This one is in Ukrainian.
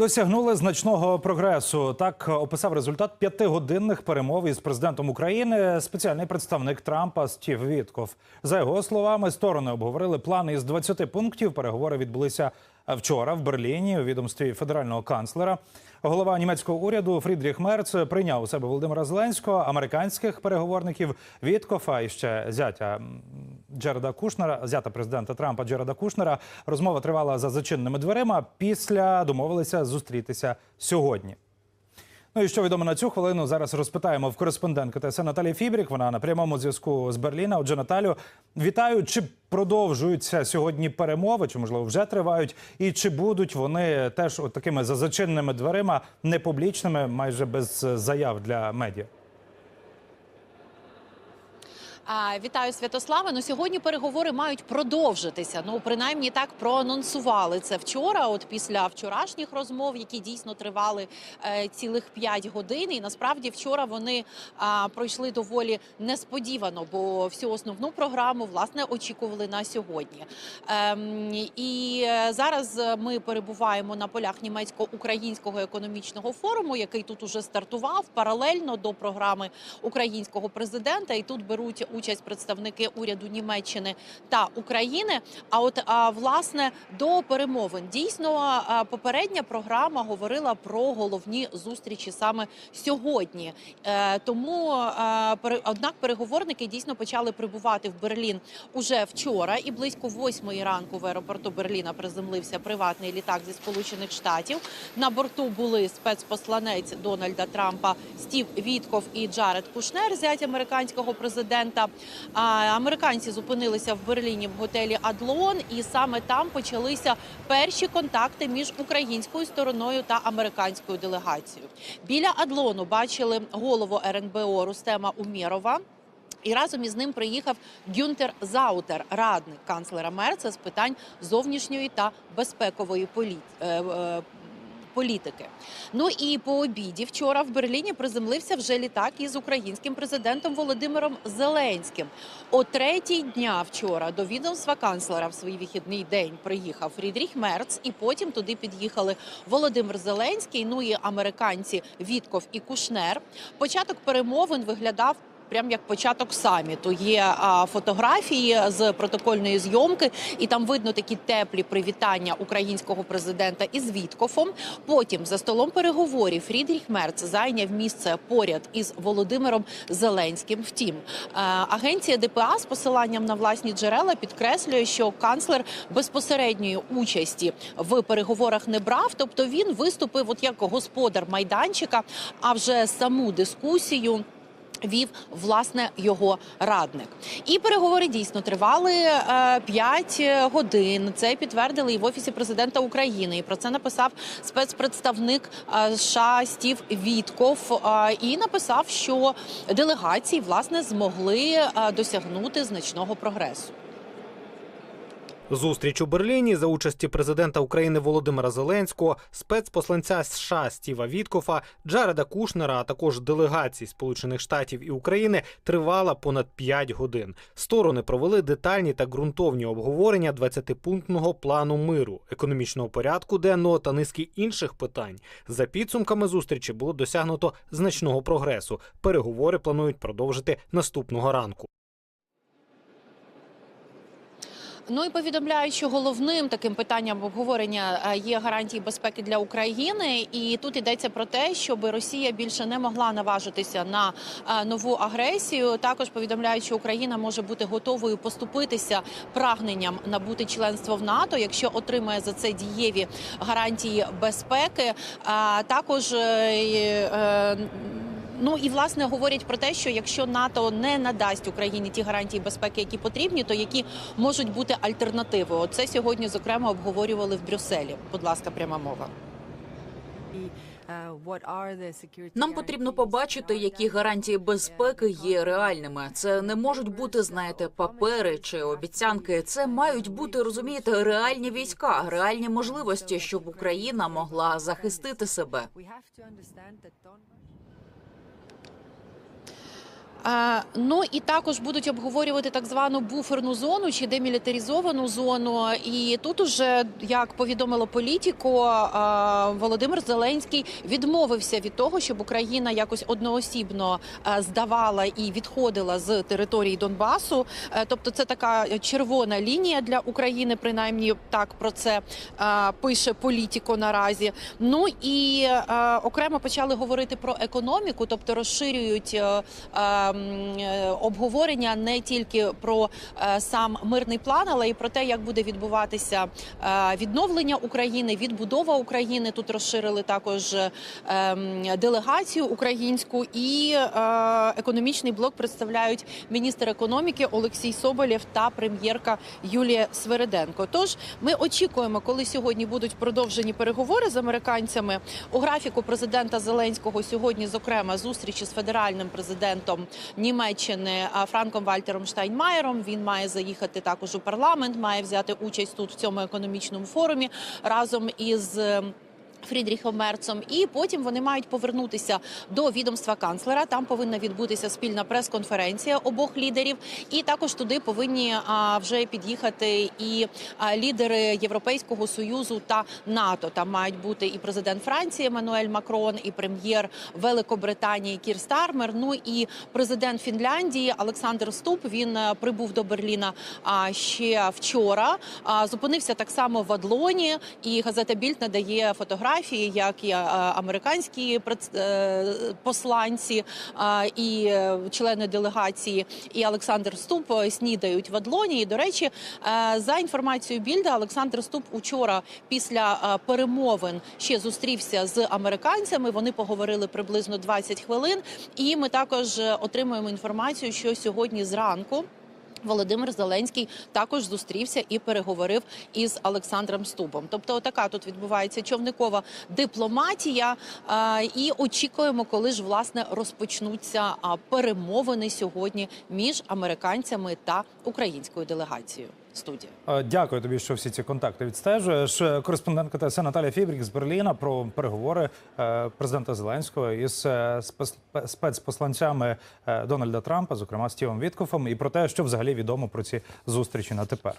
Досягнули значного прогресу. Так описав результат п'ятигодинних перемов із президентом України спеціальний представник Трампа Стів Вітков. За його словами, сторони обговорили плани із 20 пунктів. Переговори відбулися вчора в Берліні у відомстві федерального канцлера. Голова німецького уряду Фрідріх Мерц прийняв у себе Володимира Зеленського, американських переговорників Віткофа і ще зятя Джерада Кушнера, зята президента Трампа Джерада Кушнера. Розмова тривала за зачинними дверима. Після домовилися зустрітися сьогодні. Ну і що відомо на цю хвилину зараз розпитаємо в кореспондентки ТСН Наталі Фібрік. Вона на прямому зв'язку з Берліна. Отже, Наталю, вітаю. Чи продовжуються сьогодні перемови, чи можливо вже тривають, і чи будуть вони теж от такими за зачинними дверима, не публічними, майже без е, заяв для медіа? Вітаю Святославе. Ну сьогодні переговори мають продовжитися. Ну принаймні так проанонсували це вчора. От після вчорашніх розмов, які дійсно тривали е, цілих 5 годин. І насправді вчора вони а, пройшли доволі несподівано, бо всю основну програму власне очікували на сьогодні. Ем, і е, зараз ми перебуваємо на полях німецько-українського економічного форуму, який тут уже стартував паралельно до програми українського президента. І тут беруть участь представники уряду Німеччини та України. А от власне до перемовин дійсно попередня програма говорила про головні зустрічі саме сьогодні. Е, тому пере- однак переговорники дійсно почали прибувати в Берлін уже вчора, і близько восьмої ранку в аеропорту Берліна приземлився приватний літак зі Сполучених Штатів. На борту були спецпосланець Дональда Трампа Стів Вітков і Джаред Кушнер, зять американського президента. Американці зупинилися в Берліні в готелі Адлон, і саме там почалися перші контакти між українською стороною та американською делегацією. Біля Адлону бачили голову РНБО Рустема Умєрова. І разом із ним приїхав Гюнтер Заутер, радник канцлера Мерца з питань зовнішньої та безпекової полі... політики. Ну і по обіді вчора в Берліні приземлився вже літак із українським президентом Володимиром Зеленським. О третій дня вчора до відомства канцлера в свій вихідний день приїхав Фрідріх Мерц, і потім туди під'їхали Володимир Зеленський. Ну і американці Вітков і Кушнер. Початок перемовин виглядав. Прям як початок саміту є фотографії з протокольної зйомки, і там видно такі теплі привітання українського президента із Віткофом. Потім за столом переговорів Фрідріх Мерц зайняв місце поряд із Володимиром Зеленським. Втім, е, агенція ДПА з посиланням на власні джерела підкреслює, що канцлер безпосередньої участі в переговорах не брав, тобто він виступив от як господар майданчика, а вже саму дискусію вів власне його радник. І переговори дійсно тривали е, 5 годин. Це підтвердили і в офісі президента України. І про це написав спецпредставник е, США Стів Вітков. е, і написав, що делегації власне змогли е, досягнути значного прогресу. Зустріч у Берліні за участі президента України Володимира Зеленського, спецпосланця США Стіва Віткофа, Джареда Кушнера, а також делегацій Сполучених Штатів і України тривала понад 5 годин. Сторони провели детальні та ґрунтовні обговорення 20-пунктного плану миру, економічного порядку денного та низки інших питань. За підсумками зустрічі було досягнуто значного прогресу. Переговори планують продовжити наступного ранку. Ну і повідомляють, що головним таким питанням обговорення е, є гарантії безпеки для України. І тут йдеться про те, щоб Росія більше не могла наважитися на е, нову агресію. Також повідомляють, що Україна може бути готовою поступитися прагненням набути членство в НАТО, якщо отримає за це дієві гарантії безпеки. А також е, Ну і власне говорять про те, що якщо НАТО не надасть Україні ті гарантії безпеки, які потрібні, то які можуть бути альтернативи. Оце сьогодні зокрема обговорювали в Брюсселі. Будь ласка, пряма мова. Нам потрібно побачити, які гарантії безпеки є реальними. Це не можуть бути, знаєте, папери чи обіцянки. Це мають бути, розумієте, реальні війська, реальні можливості, щоб Україна могла захистити себе. Ну і також будуть обговорювати так звану буферну зону чи демілітаризовану зону. І тут уже, як повідомило політико, Володимир Зеленський відмовився від того, щоб Україна якось одноосібно здавала і відходила з території Донбасу. Е, Тобто, це така червона лінія для України, принаймні так про це пише політико наразі. Ну і окремо почали говорити про економіку, тобто розширюють е, обговорення не тільки про е, сам мирний план, але й про те, як буде відбуватися е, відновлення України, відбудова України. Тут розширили також е, делегацію українську і е, економічний блок представляють міністр економіки Олексій Соболєв та прем'єрка Юлія Свереденко. Тож ми очікуємо, коли сьогодні будуть продовжені переговори з американцями. У графіку президента Зеленського сьогодні, зокрема, зустрічі з федеральним президентом Німеччини Франком Вальтером Штайнмаєром. Він має заїхати також у парламент, має взяти участь тут в цьому економічному форумі разом із. Фрідріхом Мерцом, і потім вони мають повернутися до відомства канцлера. Там повинна відбутися спільна прес-конференція обох лідерів, і також туди повинні а, вже під'їхати і а, лідери Європейського союзу та НАТО. Там мають бути і президент Франції Еммануель Макрон, і прем'єр Великобританії Кір Стармер. Ну і президент Фінляндії Олександр Ступ. Він е, прибув до Берліна а, ще вчора. А, зупинився так само в Адлоні, і газета Більд надає фотографії, як і е, американські пред- е, посланці і е, члени делегації, і Олександр Ступ е, снідають в Адлоні. І до речі, е, за інформацією Більда, Олександр Ступ учора після е, перемовин ще зустрівся з американцями. Вони поговорили приблизно 20 хвилин. І ми також е, отримуємо інформацію, що сьогодні зранку. Володимир Зеленський також зустрівся і переговорив із Олександром Стубом. Тобто, така тут відбувається човникова дипломатія. І очікуємо, коли ж власне розпочнуться перемовини сьогодні між американцями та українською делегацією. Студія. Е, Дякую тобі, що всі ці контакти відстежуєш. Е, Кореспондентка ТСН Наталія Фібрік з Берліна про переговори е, президента Зеленського із спецпосланцями Дональда Трампа, зокрема Стівом Віткофом, і про те, що взагалі відомо про ці зустрічі на тепер.